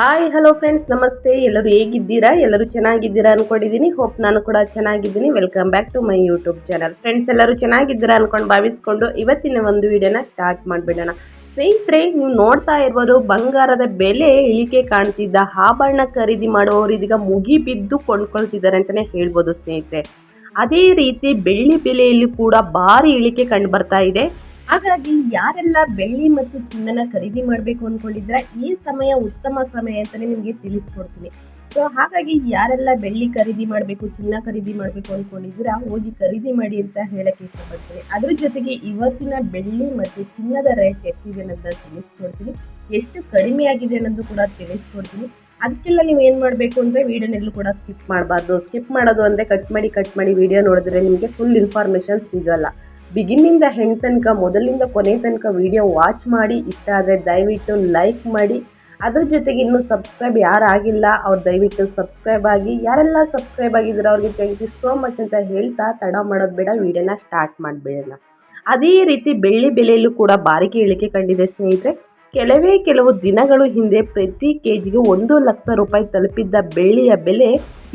Hi hello friends ನಮಸ್ತೆ. ಎಲ್ಲರೂ ಹೇಗಿದ್ದೀರಾ? ಎಲ್ಲರೂ ಚೆನ್ನಾಗಿದ್ದೀರಾ ಅನ್ಕೊಂಡಿದ್ದೀನಿ. ಹೋಪ್ ನಾನು ಕೂಡ ಚೆನ್ನಾಗಿದ್ದೀನಿ. Welcome back to my YouTube channel friends ಎಲ್ಲರೂ ಚೆನ್ನಾಗಿದ್ದೀರಾ ಅನ್ಕೊಂಡು ಭಾವಿಸ್ಕೊಂಡು ಇವತ್ತಿನ ಒಂದು ವಿಡಿಯೋನ ಸ್ಟಾರ್ಟ್ ಮಾಡಿಬಿಡೋಣ. ಸ್ನೇಹಿತರೆ, ನೀವು ನೋಡ್ತಾ ಇರ್ಬೋದು, ಬಂಗಾರದ ಬೆಲೆ ಇಳಿಕೆ ಕಾಣ್ತಿದ್ದ ಆಭರಣ ಖರೀದಿ ಮಾಡುವವರು ಇದೀಗ ಮುಗಿ ಬಿದ್ದು ಕೊಂಡ್ಕೊಳ್ತಿದ್ದಾರೆ ಅಂತಲೇ ಹೇಳ್ಬೋದು ಸ್ನೇಹಿತರೆ. ಅದೇ ರೀತಿ ಬೆಳ್ಳಿ ಬೆಲೆಯಲ್ಲಿ ಕೂಡ ಭಾರಿ ಇಳಿಕೆ ಕಂಡು ಬರ್ತಾ ಇದೆ. ಹಾಗಾಗಿ ಯಾರೆಲ್ಲ ಬೆಳ್ಳಿ ಮತ್ತು ಚಿನ್ನನ ಖರೀದಿ ಮಾಡಬೇಕು ಅಂದ್ಕೊಂಡಿದ್ರೆ ಈ ಸಮಯ ಉತ್ತಮ ಸಮಯ ಅಂತಲೇ ನಿಮಗೆ ತಿಳಿಸ್ಕೊಡ್ತೀನಿ. ಸೊ ಹಾಗಾಗಿ ಯಾರೆಲ್ಲ ಬೆಳ್ಳಿ ಖರೀದಿ ಮಾಡಬೇಕು, ಚಿನ್ನ ಖರೀದಿ ಮಾಡಬೇಕು ಅಂದ್ಕೊಂಡಿದ್ದೀರಾ ಹೋಗಿ ಖರೀದಿ ಮಾಡಿ ಅಂತ ಹೇಳಕ್ಕೆ ಇಷ್ಟಪಡ್ತೀನಿ. ಅದ್ರ ಜೊತೆಗೆ ಇವತ್ತಿನ ಬೆಳ್ಳಿ ಮತ್ತು ಚಿನ್ನದ ರೇಟ್ ಎಷ್ಟಿದೆ ಅನ್ನೋದನ್ನ ತಿಳಿಸ್ಕೊಡ್ತೀನಿ. ಎಷ್ಟು ಕಡಿಮೆ ಆಗಿದೆ ಅನ್ನೋದು ಕೂಡ ತಿಳಿಸ್ಕೊಡ್ತೀನಿ. ಅದಕ್ಕೆಲ್ಲ ನೀವು ಏನು ಮಾಡಬೇಕು ಅಂದರೆ ವೀಡಿಯೋನೆಲ್ಲೂ ಕೂಡ ಸ್ಕಿಪ್ ಮಾಡಬಾರ್ದು. ಸ್ಕಿಪ್ ಮಾಡೋದು ಅಂದರೆ ಕಟ್ ಮಾಡಿ ಕಟ್ ಮಾಡಿ ವಿಡಿಯೋ ನೋಡಿದ್ರೆ ನಿಮಗೆ ಫುಲ್ ಇನ್ಫಾರ್ಮೇಷನ್ ಸಿಗಲ್ಲ. ಬಿಗಿನಿಂದ ಹೆಣ್ ತನಕ, ಮೊದಲಿಂದ ಕೊನೆ ತನಕ ವಿಡಿಯೋ ವಾಚ್ ಮಾಡಿ ಇಷ್ಟ ಆದರೆ ದಯವಿಟ್ಟು ಲೈಕ್ ಮಾಡಿ. ಅದ್ರ ಜೊತೆಗೆ ಇನ್ನೂ ಸಬ್ಸ್ಕ್ರೈಬ್ ಯಾರಾಗಿಲ್ಲ ಅವ್ರು ದಯವಿಟ್ಟು ಸಬ್ಸ್ಕ್ರೈಬ್ ಆಗಿ. ಯಾರೆಲ್ಲ ಸಬ್ಸ್ಕ್ರೈಬ್ ಆಗಿದ್ದೀರೋ ಅವ್ರಿಗೆ ಥ್ಯಾಂಕ್ ಯು ಸೋ ಮಚ್ ಅಂತ ಹೇಳ್ತಾ ತಡ ಮಾಡೋದು ಬೇಡ ವಿಡಿಯೋನ ಸ್ಟಾರ್ಟ್ ಮಾಡಿಬಿಡೋಣ ಅದೇ ರೀತಿ ಬೆಳ್ಳಿ ಬೆಲೆಯಲ್ಲೂ ಕೂಡ ಬಾರಿಕೆ ಇಳಿಕೆ ಕಂಡಿದೆ ಸ್ನೇಹಿತರೆ. ಕೆಲವೇ ಕೆಲವು ದಿನಗಳು ಹಿಂದೆ ಪ್ರತಿ ಕೆ ಜಿಗೆ ಒಂದು ಲಕ್ಷ ರೂಪಾಯಿ ತಲುಪಿದ್ದ ಬೆಳ್ಳಿಯ ಬೆಲೆ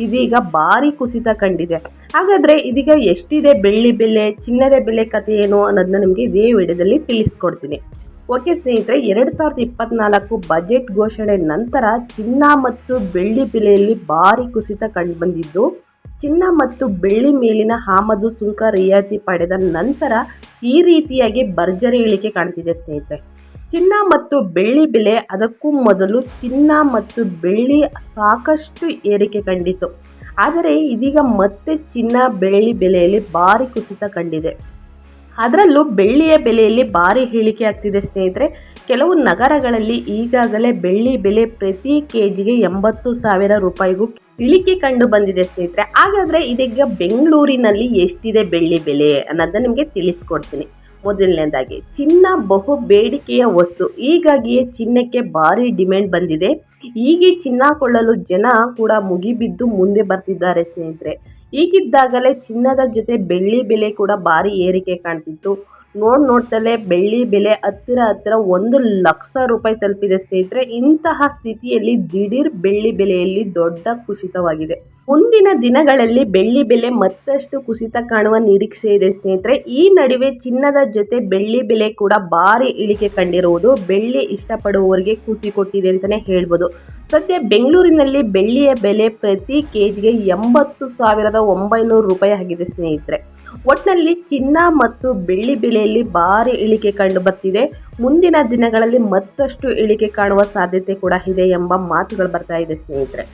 ಇದೀಗ ಭಾರಿ ಕುಸಿತ ಕಂಡಿದೆ. ಹಾಗಾದರೆ ಇದೀಗ ಎಷ್ಟಿದೆ ಬೆಳ್ಳಿ ಬೆಲೆ, ಚಿನ್ನದ ಬೆಲೆ ಕತೆ ಏನು ಅನ್ನೋದನ್ನ ನಿಮಗೆ ಇದೇ ವಿಡಿಯೋದಲ್ಲಿ ತಿಳಿಸ್ಕೊಡ್ತೀನಿ. ಓಕೆ ಸ್ನೇಹಿತರೆ, ಎರಡು ಸಾವಿರದ ಇಪ್ಪತ್ತ್ನಾಲ್ಕು ಬಜೆಟ್ ಘೋಷಣೆ ನಂತರ ಚಿನ್ನ ಮತ್ತು ಬೆಳ್ಳಿ ಬೆಲೆಯಲ್ಲಿ ಭಾರಿ ಕುಸಿತ ಕಂಡುಬಂದಿದ್ದು, ಚಿನ್ನ ಮತ್ತು ಬೆಳ್ಳಿ ಮೇಲಿನ ಆಮದು ಸುಂಕ ರಿಯಾಯಿತಿ ಪಡೆದ ನಂತರ ಈ ರೀತಿಯಾಗಿ ಭರ್ಜರಿ ಇಳಿಕೆ ಕಾಣ್ತಿದೆ ಸ್ನೇಹಿತರೆ. ಚಿನ್ನ ಮತ್ತು ಬೆಳ್ಳಿ ಬೆಲೆ ಅದಕ್ಕೂ ಮೊದಲು ಚಿನ್ನ ಮತ್ತು ಬೆಳ್ಳಿ ಸಾಕಷ್ಟು ಏರಿಕೆ ಕಂಡಿತು. ಆದರೆ ಇದೀಗ ಮತ್ತೆ ಚಿನ್ನ, ಬೆಳ್ಳಿ ಬೆಲೆಯಲ್ಲಿ ಭಾರಿ ಕುಸಿತ ಕಂಡಿದೆ. ಅದರಲ್ಲೂ ಬೆಳ್ಳಿಯ ಬೆಲೆಯಲ್ಲಿ ಭಾರಿ ಇಳಿಕೆ ಆಗ್ತಿದೆ ಸ್ನೇಹಿತರೆ. ಕೆಲವು ನಗರಗಳಲ್ಲಿ ಈಗಾಗಲೇ ಬೆಳ್ಳಿ ಬೆಲೆ ಪ್ರತಿ ಕೆ ಜಿಗೆ ಎಂಬತ್ತು ಸಾವಿರ ರೂಪಾಯಿಗೂ ಇಳಿಕೆ ಕಂಡು ಬಂದಿದೆ ಸ್ನೇಹಿತರೆ. ಹಾಗಾದರೆ ಇದೀಗ ಬೆಂಗಳೂರಿನಲ್ಲಿ ಎಷ್ಟಿದೆ ಬೆಳ್ಳಿ ಬೆಲೆ ಅನ್ನೋದನ್ನ ನಿಮಗೆ ತಿಳಿಸ್ಕೊಡ್ತೀನಿ. ಮೊದಲನೇದಾಗಿ, ಚಿನ್ನ ಬಹು ಬೇಡಿಕೆಯ ವಸ್ತು. ಹೀಗಾಗಿಯೇ ಚಿನ್ನಕ್ಕೆ ಭಾರಿ ಡಿಮ್ಯಾಂಡ್ ಬಂದಿದೆ. ಹೀಗೆ ಚಿನ್ನ ಕೊಳ್ಳಲು ಜನ ಕೂಡ ಮುಗಿಬಿದ್ದು ಮುಂದೆ ಬರ್ತಿದ್ದಾರೆ ಸ್ನೇಹಿತರೆ. ಈಗಿದ್ದಾಗಲೇ ಚಿನ್ನದ ಜೊತೆ ಬೆಳ್ಳಿ ಬೆಲೆ ಕೂಡ ಭಾರಿ ಏರಿಕೆ ಕಾಣ್ತಿತ್ತು. ನೋಡ್ ನೋಡ್ತಲೇ ಬೆಳ್ಳಿ ಬೆಲೆ ಹತ್ತಿರ ಹತ್ತಿರ ಒಂದು ಲಕ್ಷ ರೂಪಾಯಿ ತಲುಪಿದೆ ಸ್ನೇಹಿತರೆ. ಇಂತಹ ಸ್ಥಿತಿಯಲ್ಲಿ ದಿಢೀರ್ ಬೆಳ್ಳಿ ಬೆಲೆಯಲ್ಲಿ ದೊಡ್ಡ ಕುಸಿತವಾಗಿದೆ. ಮುಂದಿನ ದಿನಗಳಲ್ಲಿ ಬೆಳ್ಳಿ ಬೆಲೆ ಮತ್ತಷ್ಟು ಕುಸಿತ ಕಾಣುವ ನಿರೀಕ್ಷೆ ಇದೆ ಸ್ನೇಹಿತರೆ. ಈ ನಡುವೆ ಚಿನ್ನದ ಜೊತೆ ಬೆಳ್ಳಿ ಬೆಲೆ ಕೂಡ ಭಾರಿ ಇಳಿಕೆ ಕಂಡಿರುವುದು ಬೆಳ್ಳಿ ಇಷ್ಟಪಡುವವರಿಗೆ ಕುಸಿ ಕೊಟ್ಟಿದೆ ಅಂತಲೇ ಹೇಳ್ಬೋದು. ಸದ್ಯ ಬೆಂಗಳೂರಿನಲ್ಲಿ ಬೆಳ್ಳಿಯ ಬೆಲೆ ಪ್ರತಿ ಕೆ ಜಿಗೆ ಎಂಬತ್ತು ಸಾವಿರದ ಒಂಬೈನೂರು ರೂಪಾಯಿ ಆಗಿದೆ ಸ್ನೇಹಿತರೆ. ಒಟ್ಟಿನಲ್ಲಿ ಚಿನ್ನ ಮತ್ತು ಬೆಳ್ಳಿ ಬೆಲೆಯಲ್ಲಿ ಭಾರಿ ಇಳಿಕೆ ಕಂಡು ಬರ್ತಿದೆ. ಮುಂದಿನ ದಿನಗಳಲ್ಲಿ ಮತ್ತಷ್ಟು ಇಳಿಕೆ ಕಾಣುವ ಸಾಧ್ಯತೆ ಕೂಡ ಇದೆ ಎಂಬ ಮಾತುಗಳು ಬರ್ತಾ ಇದೆ ಸ್ನೇಹಿತರೆ.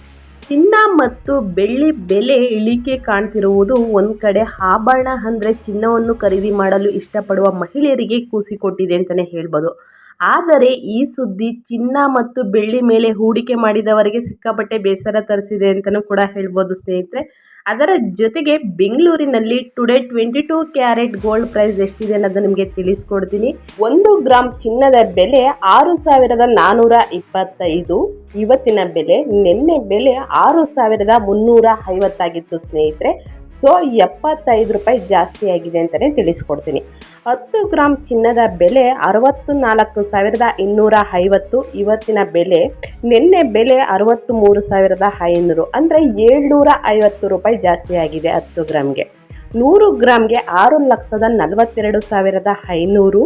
ಚಿನ್ನ ಮತ್ತು ಬೆಳ್ಳಿ ಬೆಲೆ ಇಳಿಕೆ ಕಾಣ್ತಿರುವುದು ಒಂದು ಕಡೆ ಆಭರಣ ಅಂದರೆ ಚಿನ್ನವನ್ನು ಖರೀದಿ ಮಾಡಲು ಇಷ್ಟಪಡುವ ಮಹಿಳೆಯರಿಗೆ ಕೂಸಿಕೊಟ್ಟಿದೆ ಅಂತಲೇ ಹೇಳ್ಬೋದು. ಆದರೆ ಈ ಸುದ್ದಿ ಚಿನ್ನ ಮತ್ತು ಬೆಳ್ಳಿ ಮೇಲೆ ಹೂಡಿಕೆ ಮಾಡಿದವರಿಗೆ ಸಿಕ್ಕಾಪಟ್ಟೆ ಬೇಸರ ತರಿಸಿದೆ ಅಂತಲೂ ಕೂಡ ಹೇಳ್ಬೋದು ಸ್ನೇಹಿತರೆ. ಅದರ ಜೊತೆಗೆ ಬೆಂಗಳೂರಿನಲ್ಲಿ today twenty two carat gold price ಎಷ್ಟಿದೆ ಅನ್ನೋದು ನಿಮಗೆ ತಿಳಿಸ್ಕೊಡ್ತೀನಿ. ಒಂದು ಗ್ರಾಮ್ ಚಿನ್ನದ ಬೆಲೆ ಆರು ಸಾವಿರದ ನಾನ್ನೂರ ಇಪ್ಪತ್ತೈದು. ಇವತ್ತಿನ ಬೆಲೆ, ನಿನ್ನೆ ಬೆಲೆ ಆರು ಸಾವಿರದ ಮುನ್ನೂರ ಐವತ್ತಾಗಿತ್ತು ಸ್ನೇಹಿತರೆ. ಸೊ ಎಪ್ಪತ್ತೈದು ರೂಪಾಯಿ ಜಾಸ್ತಿ ಆಗಿದೆ ಅಂತಲೇ ತಿಳಿಸ್ಕೊಡ್ತೀನಿ. ಹತ್ತು ಗ್ರಾಮ್ ಚಿನ್ನದ ಬೆಲೆ ಅರವತ್ತು ನಾಲ್ಕು ಸಾವಿರದ ಇನ್ನೂರ ಐವತ್ತು. ಇವತ್ತಿನ ಬೆಲೆ ನಿನ್ನೆ ಬೆಲೆ ಅರವತ್ತು ಮೂರು ಸಾವಿರದ ಐನೂರು. ಅಂದರೆ ಏಳ್ನೂರ ಐವತ್ತು ರೂಪಾಯಿ ಜಾಸ್ತಿ ಆಗಿದೆ ಹತ್ತು ಗ್ರಾಮ್ಗೆ. ನೂರು ಗ್ರಾಮ್ಗೆ ಆರು ಲಕ್ಷದ ನಲವತ್ತೆರಡು ಸಾವಿರದ ಐನೂರು.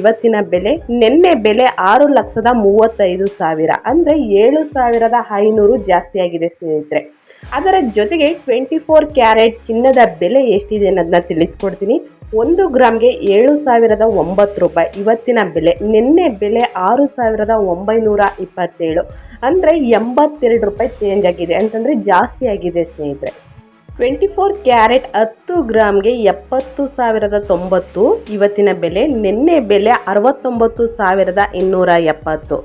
ಇವತ್ತಿನ ಬೆಲೆ ನಿನ್ನೆ ಬೆಲೆ ಆರು ಲಕ್ಷದ ಮೂವತ್ತೈದು ಸಾವಿರ. ಅಂದರೆ ಏಳು ಸಾವಿರದ ಐನೂರು ಜಾಸ್ತಿ ಆಗಿದೆ ಸ್ನೇಹಿತರೆ. ಅದರ ಜೊತೆಗೆ ಟ್ವೆಂಟಿ ಫೋರ್ ಕ್ಯಾರೆಟ್ ಚಿನ್ನದ ಬೆಲೆ ಎಷ್ಟಿದೆ ಅನ್ನೋದನ್ನ ತಿಳಿಸ್ಕೊಡ್ತೀನಿ. ಒಂದು ಗ್ರಾಮ್ಗೆ ಏಳು ಸಾವಿರದ ಒಂಬತ್ತು ರೂಪಾಯಿ. ಇವತ್ತಿನ ಬೆಲೆ, ನಿನ್ನೆ ಬೆಲೆ ಆರು ಸಾವಿರದ ಒಂಬೈನೂರ ಇಪ್ಪತ್ತೇಳು. ಅಂದರೆ ಎಂಬತ್ತೆರಡು ರೂಪಾಯಿ ಚೇಂಜ್ ಆಗಿದೆ. ಅಂತಂದರೆ ಜಾಸ್ತಿ ಆಗಿದೆ ಸ್ನೇಹಿತರೆ. ಟ್ವೆಂಟಿ ಫೋರ್ ಕ್ಯಾರೆಟ್ ಹತ್ತು ಗ್ರಾಮ್ಗೆ ಎಪ್ಪತ್ತು ಸಾವಿರದ ತೊಂಬತ್ತು. ಇವತ್ತಿನ ಬೆಲೆ, ನಿನ್ನೆ ಬೆಲೆ ಅರವತ್ತೊಂಬತ್ತು ಸಾವಿರದ ಇನ್ನೂರ ಎಪ್ಪತ್ತು.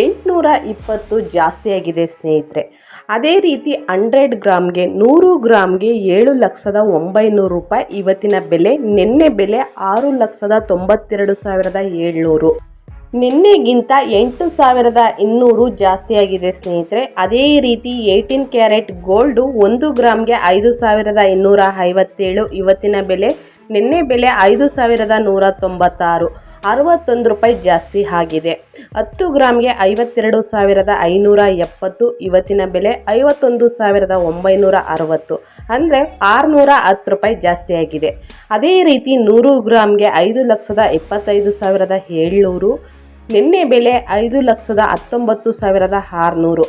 ಎಂಟುನೂರ ಇಪ್ಪತ್ತು ಜಾಸ್ತಿಯಾಗಿದೆ, ಸ್ನೇಹಿತರೆ. ಅದೇ ರೀತಿ ಹಂಡ್ರೆಡ್ ಗ್ರಾಮ್ಗೆ ನೂರು ಗ್ರಾಮ್ಗೆ ಏಳು ಲಕ್ಷದ ಒಂಬೈನೂರು ರೂಪಾಯಿ ಇವತ್ತಿನ ಬೆಲೆ, ನಿನ್ನೆ ಬೆಲೆ ಆರು ಲಕ್ಷದ ತೊಂಬತ್ತೆರಡು ಸಾವಿರದ ಏಳ್ನೂರು. ನಿನ್ನೆಗಿಂತ ಎಂಟು ಸಾವಿರದ ಇನ್ನೂರು ಜಾಸ್ತಿಯಾಗಿದೆ, ಸ್ನೇಹಿತರೆ. ಅದೇ ರೀತಿ ಏಯ್ಟೀನ್ ಕ್ಯಾರೆಟ್ ಗೋಲ್ಡು ಒಂದು ಗ್ರಾಮ್ಗೆ ಐದು ಸಾವಿರದ ಇನ್ನೂರ ಐವತ್ತೇಳು, ಇವತ್ತಿನ ಬೆಲೆ, ನಿನ್ನೆ ಬೆಲೆ ಐದು ಸಾವಿರದ ನೂರ ತೊಂಬತ್ತಾರು. ಅರವತ್ತೊಂದು ರೂಪಾಯಿ ಜಾಸ್ತಿ ಆಗಿದೆ. ಹತ್ತು ಗ್ರಾಮ್ಗೆ ಐವತ್ತೆರಡು ಸಾವಿರದ ಐನೂರ ಎಪ್ಪತ್ತು, ಇವತ್ತಿನ ಬೆಲೆ ಐವತ್ತೊಂದು ಸಾವಿರದ ಒಂಬೈನೂರ ಅರವತ್ತು. ಅಂದರೆ ಆರುನೂರ ಹತ್ತು ರೂಪಾಯಿ ಜಾಸ್ತಿ ಆಗಿದೆ. ಅದೇ ರೀತಿ ನೂರು ಗ್ರಾಮ್ಗೆ ಐದು ಲಕ್ಷದ ಇಪ್ಪತ್ತೈದು ಸಾವಿರದ ಏಳ್ನೂರು, ನಿನ್ನೆ ಬೆಲೆ ಐದು ಲಕ್ಷದ ಹತ್ತೊಂಬತ್ತು ಸಾವಿರದ ಆರುನೂರು.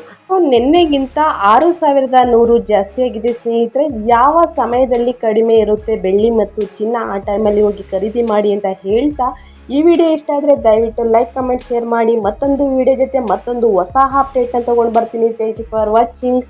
ನಿನ್ನೆಗಿಂತ ಆರು ಸಾವಿರದ ನೂರು ಜಾಸ್ತಿ ಆಗಿದೆ ಸ್ನೇಹಿತರೆ. ಯಾವ ಸಮಯದಲ್ಲಿ ಕಡಿಮೆ ಇರುತ್ತೆ? ಬೆಳ್ಳಿ ಮತ್ತು ಚಿನ್ನ ಆ ಟೈಮಲ್ಲಿ ಹೋಗಿ ಖರೀದಿ ಮಾಡಿ ಅಂತ ಹೇಳ್ತಾ ಈ ವಿಡಿಯೋ ಇಷ್ಟ ಆದರೆ ದಯವಿಟ್ಟು ಲೈಕ್ ಕಮೆಂಟ್ ಶೇರ್ ಮಾಡಿ ಮತ್ತೊಂದು ವಿಡಿಯೋ ಜೊತೆ ಮತ್ತೊಂದು ಹೊಸ ಅಪ್ಡೇಟ್ನ ತೊಗೊಂಡು ಬರ್ತೀನಿ. Thank you for watching